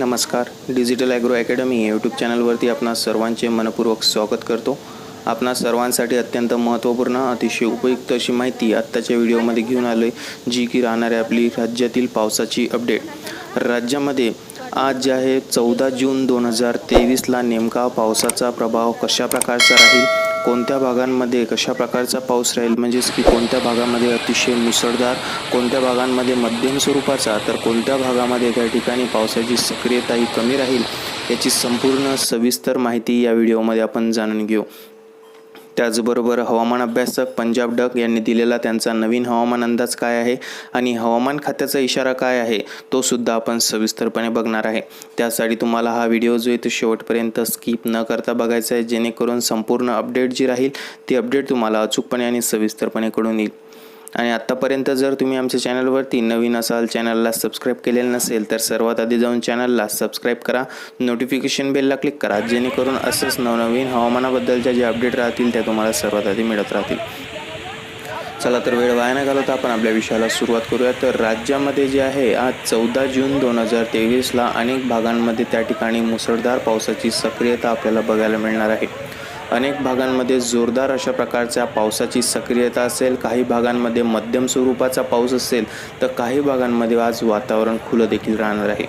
नमस्कार. Digital agro academy YouTube चॅनलवरती आपणा सर्वांचे मनपूर्वक स्वागत करतो. आपणा सर्वांसाठी अत्यंत महत्त्वपूर्ण अतिशय उपयुक्त अशी माहिती आत्ताच्या व्हिडिओमध्ये घेऊन आलो आहे जी की राहणार आहे आपली राज्यातील पावसाची अपडेट. राज्यामध्ये आज जे आहे चौदा जून दोन हजार तेवीसला नेमका पावसाचा प्रभाव कशा प्रकारचा राहील? कोणत्या भागांमध्ये कशा प्रकारचा पाऊस राहील? म्हणजेच की कोणत्या भागामध्ये अतिशय मुसळधार कोणत्या भागांमध्ये मध्यम स्वरूपाचा तर कोणत्या भागामध्ये त्या ठिकाणी पावसाची सक्रियता ही कमी राहील? याची संपूर्ण सविस्तर माहिती या व्हिडिओमध्ये आपण जाणून घेऊ. त्याचबरोबर हवामान अभ्यासक पंजाब डक यांनी दिलेला त्यांचा नवीन हवामान अंदाज काय आहे आणि हवामान खात्याचा इशारा काय आहे तो सुद्धा आपण सविस्तरपणे बघणार आहे. त्यासाठी तुम्हाला हा व्हिडिओ जो आहे तो शेवटपर्यंत स्किप न करता बघायचा आहे जेणेकरून संपूर्ण अपडेट जी राहील ती अपडेट तुम्हाला अचूकपणे आणि सविस्तरपणे कळून येईल. आणि आत्तापर्यंत जर तुम्ही आमच्या चॅनलवरती नवीन असाल चॅनलला सबस्क्राईब केलेलं नसेल तर सर्वात आधी जाऊन चॅनलला सबस्क्राईब करा. नोटिफिकेशन बेलला क्लिक करा जेणेकरून असंच नवनवीन हवामानाबद्दलच्या जे अपडेट राहतील त्या तुम्हाला सर्वात आधी मिळत राहतील. चला तर वेळ वाया न घालवता आपण आपल्या विषयाला सुरुवात करूया. तर राज्यामध्ये जे आहे आज चौदा जून दोन हजार तेवीसला अनेक भागांमध्ये त्या ठिकाणी मुसळधार पावसाची सक्रियता आपल्याला बघायला मिळणार आहे. अनेक भागांमध्ये जोरदार अशा प्रकारच्या पावसाची सक्रियता असेल काही भागांमध्ये मध्यम स्वरूपाचा पाऊस असेल तर काही भागांमध्ये आज वातावरण खुलं देखील राहणार आहे.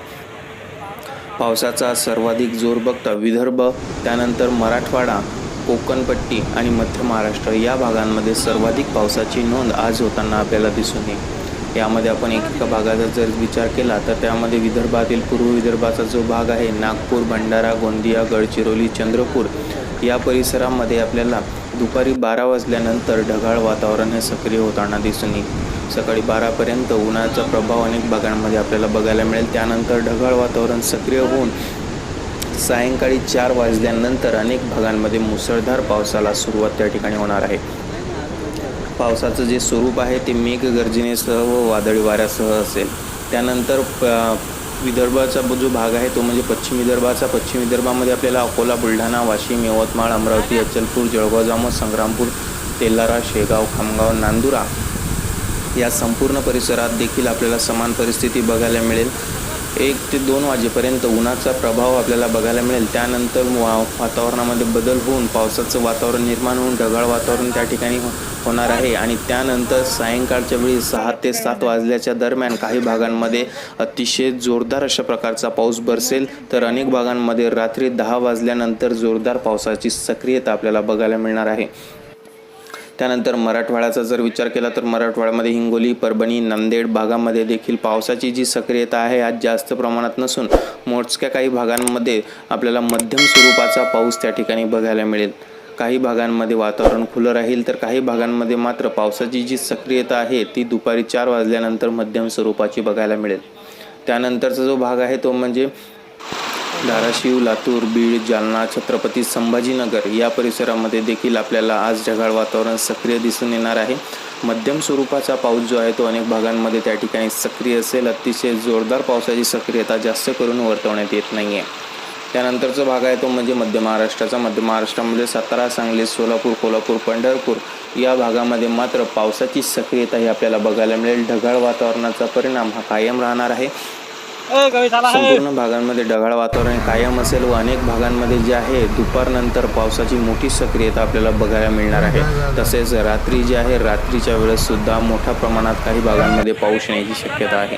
पावसाचा सर्वाधिक जोर बघता विदर्भ त्यानंतर मराठवाडा कोकणपट्टी आणि मध्य महाराष्ट्र या भागांमध्ये सर्वाधिक पावसाची नोंद आज होताना आपल्याला दिसून येईल. यामध्ये आपण एकेका भागाचा जर विचार केला तर त्यामध्ये विदर्भातील पूर्व विदर्भाचा जो भाग आहे नागपूर भंडारा गोंदिया गडचिरोली चंद्रपूर या परिसरामध्ये आपल्याला दुपारी बारा वाजल्यानंतर ढगाळ वातावरण हे सक्रिय होताना दिसून येईल. सकाळी बारापर्यंत उन्हाचा प्रभाव अनेक भागांमध्ये आपल्याला बघायला मिळेल. त्यानंतर ढगाळ वातावरण सक्रिय होऊन सायंकाळी चार वाजल्यानंतर अनेक भागांमध्ये मुसळधार पावसाला सुरुवात त्या ठिकाणी होणार आहे. पावसाचं जे स्वरूप आहे ते मेघगर्जनेसह व वादळी वाऱ्यासह असेल. त्यानंतर प- विदर्भाचा जो भाग आहे तो म्हणजे पश्चिम विदर्भाचा. पश्चिम विदर्भामध्ये आपल्याला अकोला बुलढाणा वाशिम यवतमाळ अमरावती अचलपूर जळगाव जामोद संग्रामपूर तेलारा शेगाव खामगाव नांदुरा या संपूर्ण परिसरात देखील आपल्याला समान परिस्थिती बघायला मिळेल. एक ते दोन वाजेपर्यंत उन्हाचा प्रभाव आपल्याला बघायला मिळेल. त्यानंतर वा वातावरणामध्ये बदल होऊन पावसाचं वातावरण निर्माण होऊन ढगाळ वातावरण त्या ठिकाणी हो- होणार आहे. आणि त्यानंतर सायंकाळच्या वेळी सहा ते सात वाजल्याच्या दरम्यान काही भागांमध्ये अतिशय जोरदार अशा प्रकारचा पाऊस बरसेल. तर अनेक भागांमध्ये रात्री दहा वाजल्यानंतर जोरदार पावसाची सक्रियता आपल्याला बघायला मिळणार आहे. त्यानंतर मराठवाड्याचा जर विचार केला तर मराठवाड्यामध्ये हिंगोली परभणी नांदेड भागामध्ये देखील पावसाची जी सक्रियता आहे आज जास्त प्रमाणात नसून मोजक्या काही भागांमध्ये आपल्याला मध्यम स्वरूपाचा पाऊस त्या ठिकाणी बघायला मिळेल. काही भागांमध्ये वातावरण खुलं राहील तर काही भागांमध्ये मात्र पावसाची जी सक्रियता आहे ती दुपारी चार वाजल्यानंतर मध्यम स्वरूपाची बघायला मिळेल. त्यानंतरचा जो भाग आहे तो म्हणजे धाराशिव लातूर बीड जालना छत्रपती संभाजीनगर या परिसरामध्ये देखील आपल्याला आज ढगाळ वातावरण सक्रिय दिसून येणार आहे. मध्यम स्वरूपाचा पाऊस जो आहे तो अनेक भागांमध्ये त्या ठिकाणी सक्रिय असेल. अतिशय जोरदार पावसाची सक्रियता जास्त करून वर्तवण्यात येत नाही आहे त्यानंतरचा भाग आहे तो म्हणजे मध्य महाराष्ट्राचा. मध्य महाराष्ट्रामध्ये सातारा सांगली सोलापूर कोल्हापूर पंढरपूर या भागामध्ये मात्र पावसाची सक्रियता ही आपल्याला बघायला मिळेल. ढगाळ वातावरणाचा परिणाम हा कायम राहणार आहे. संपूर्ण भागांमध्ये ढगाळ वातावरण कायम असेल व अनेक भागांमध्ये जे आहे दुपारनंतर पावसाची मोठी सक्रियता आपल्याला बघायला मिळणार आहे. तसेच रात्री जे आहे रात्रीच्या वेळेस सुद्धा मोठ्या प्रमाणात काही भागांमध्ये पाऊस येण्याची शक्यता आहे.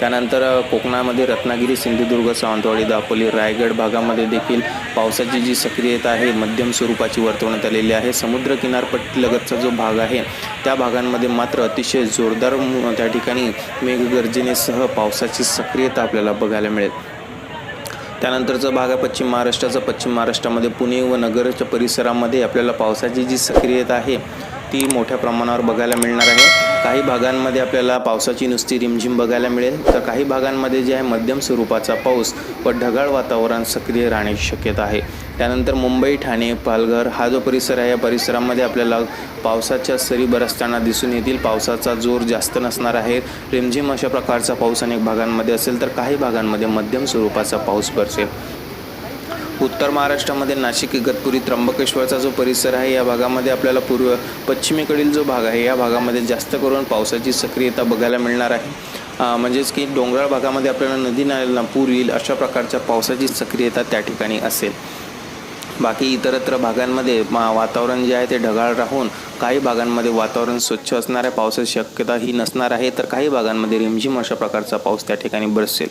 त्यानंतर कोकणामध्ये रत्नागिरी सिंधुदुर्ग सावंतवाडी दापोली रायगड भागामध्ये देखील पावसाची जी सक्रियता आहे मध्यम स्वरूपाची वर्तवण्यात आलेली आहे. समुद्र किनारपट्टीलगतचा जो भाग आहे त्या भागांमध्ये मात्र अतिशय जोरदार त्या ठिकाणी मेघगर्जनेसह पावसाची सक्रियता आपल्याला बघायला मिळेल. त्यानंतरचा भाग आहे पश्चिम महाराष्ट्राचा. पश्चिम महाराष्ट्रामध्ये पुणे व नगरच्या परिसरामध्ये आपल्याला पावसाची जी सक्रियता आहे ती मोठ्या प्रमाणावर बघायला मिळणार आहे. काही भागांमध्ये आपल्याला पावसाची नुसती रिमझिम बघायला मिळेल. तर काही भागांमध्ये जे आहे मध्यम स्वरूपाचा पाऊस व ढगाळ वातावरण सक्रिय राहण्याची शक्यता आहे. त्यानंतर मुंबई ठाणे पालघर हा जो परिसर आहे या परिसरामध्ये आपल्याला पावसाच्या सरी बरसताना दिसून येतील. पावसाचा जोर जास्त नसणार आहे. रिमझिम अशा प्रकारचा पाऊस अनेक भागांमध्ये असेल तर काही भागांमध्ये मध्यम स्वरूपाचा पाऊस बरसेल उत्तर महाराष्ट्रामध्ये नाशिक इगतपुरी त्र्यंबकेश्वरचा जो परिसर आहे या भागामध्ये आपल्याला पूर्व पश्चिमेकडील जो भाग आहे या भागामध्ये जास्त करून पावसाची सक्रियता बघायला मिळणार आहे. म्हणजेच की डोंगराळ भागामध्ये आपल्याला नदी नाल्यांना पूर येईल अशा प्रकारच्या पावसाची सक्रियता त्या ठिकाणी असेल. बाकी इतरत्र भागांमध्ये मा- वातावरण जे आहे ते ढगाळ राहून काही भागांमध्ये वातावरण स्वच्छ असणाऱ्या पावसाची शक्यता ही नसणार आहे तर काही भागांमध्ये रिमझिम अशा प्रकारचा पाऊस त्या ठिकाणी बरसेल.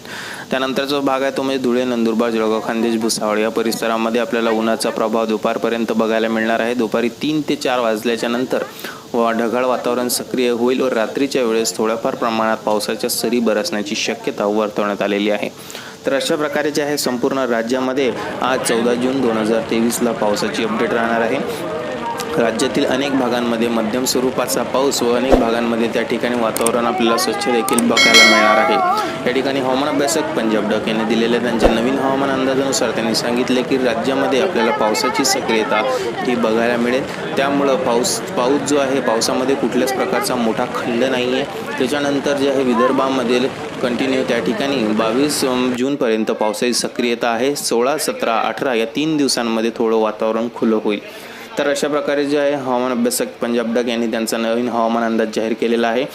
त्यानंतर जो भाग आहे तो म्हणजे धुळे नंदुरबार जळगाव खानदेश भुसावळ. या परिसरामध्ये आपल्याला उन्हाचा प्रभाव दुपारपर्यंत बघायला मिळणार आहे. दुपारी तीन ते चार वाजल्याच्या नंतर व ढगाळ वातावरण सक्रिय होईल व रात्रीच्या वेळेस थोड्याफार प्रमाणात पावसाच्या सरी बरसण्याची शक्यता वर्तवण्यात आलेली आहे. तर अशा प्रकारे जे आहे संपूर्ण राज्यामध्ये आज चौदा जून दोन हजार तेवीसला पावसाची अपडेट राहणार आहे. राज्यातील अनेक भागांमध्ये मध्यम स्वरूपाचा पाऊस व अनेक भागांमध्ये त्या ठिकाणी वातावरण आपल्याला स्वच्छ देखील बघायला मिळणार आहे. या ठिकाणी हवामान अभ्यासक पंजाब डक यांनी दिलेल्या त्यांच्या नवीन हवामान अंदाजानुसार त्यांनी सांगितले की राज्यामध्ये आपल्याला पावसाची सक्रियता ही बघायला मिळेल. त्यामुळं पाऊस पाऊस जो आहे पावसामध्ये कुठल्याच प्रकारचा मोठा खंड नाही आहे त्याच्यानंतर जे आहे विदर्भामधील कंटिन्यू त्या ठिकाणी बावीस जूनपर्यंत पावसाची सक्रियता आहे. सोळा सतरा अठरा या तीन दिवसांमध्ये थोडं वातावरण खुलं होईल. तर अशा प्रकारे जे आहे हवामान अभ्यासक पंजाब डग यांनी त्यांचा नवीन हवामान अंदाज जाहीर केलेला आहे.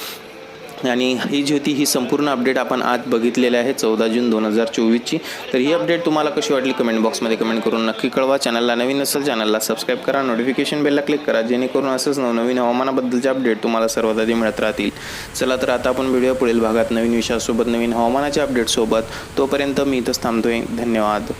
आणि ही जी होती ही संपूर्ण अपडेट आपण आज बघितलेली आहे चौदा जून दोन हजार चोवीसची. तर ही अपडेट तुम्हाला कशी वाटली कमेंट बॉक्समध्ये कमेंट करून नक्की कळवा. चॅनलला नवीन असेल चॅनलला सबस्क्राईब करा. नोटिफिकेशन बेलला क्लिक करा जेणेकरून असंच नवनवीन हवामानाबद्दलचे अपडेट तुम्हाला सर्वात आधी मिळत राहतील. चला तर आता आपण व्हिडिओ पुढील भागात नवीन विषयासोबत नवीन हवामानाच्या अपडेटसोबत तोपर्यंत मी इथंच थांबतोय. धन्यवाद.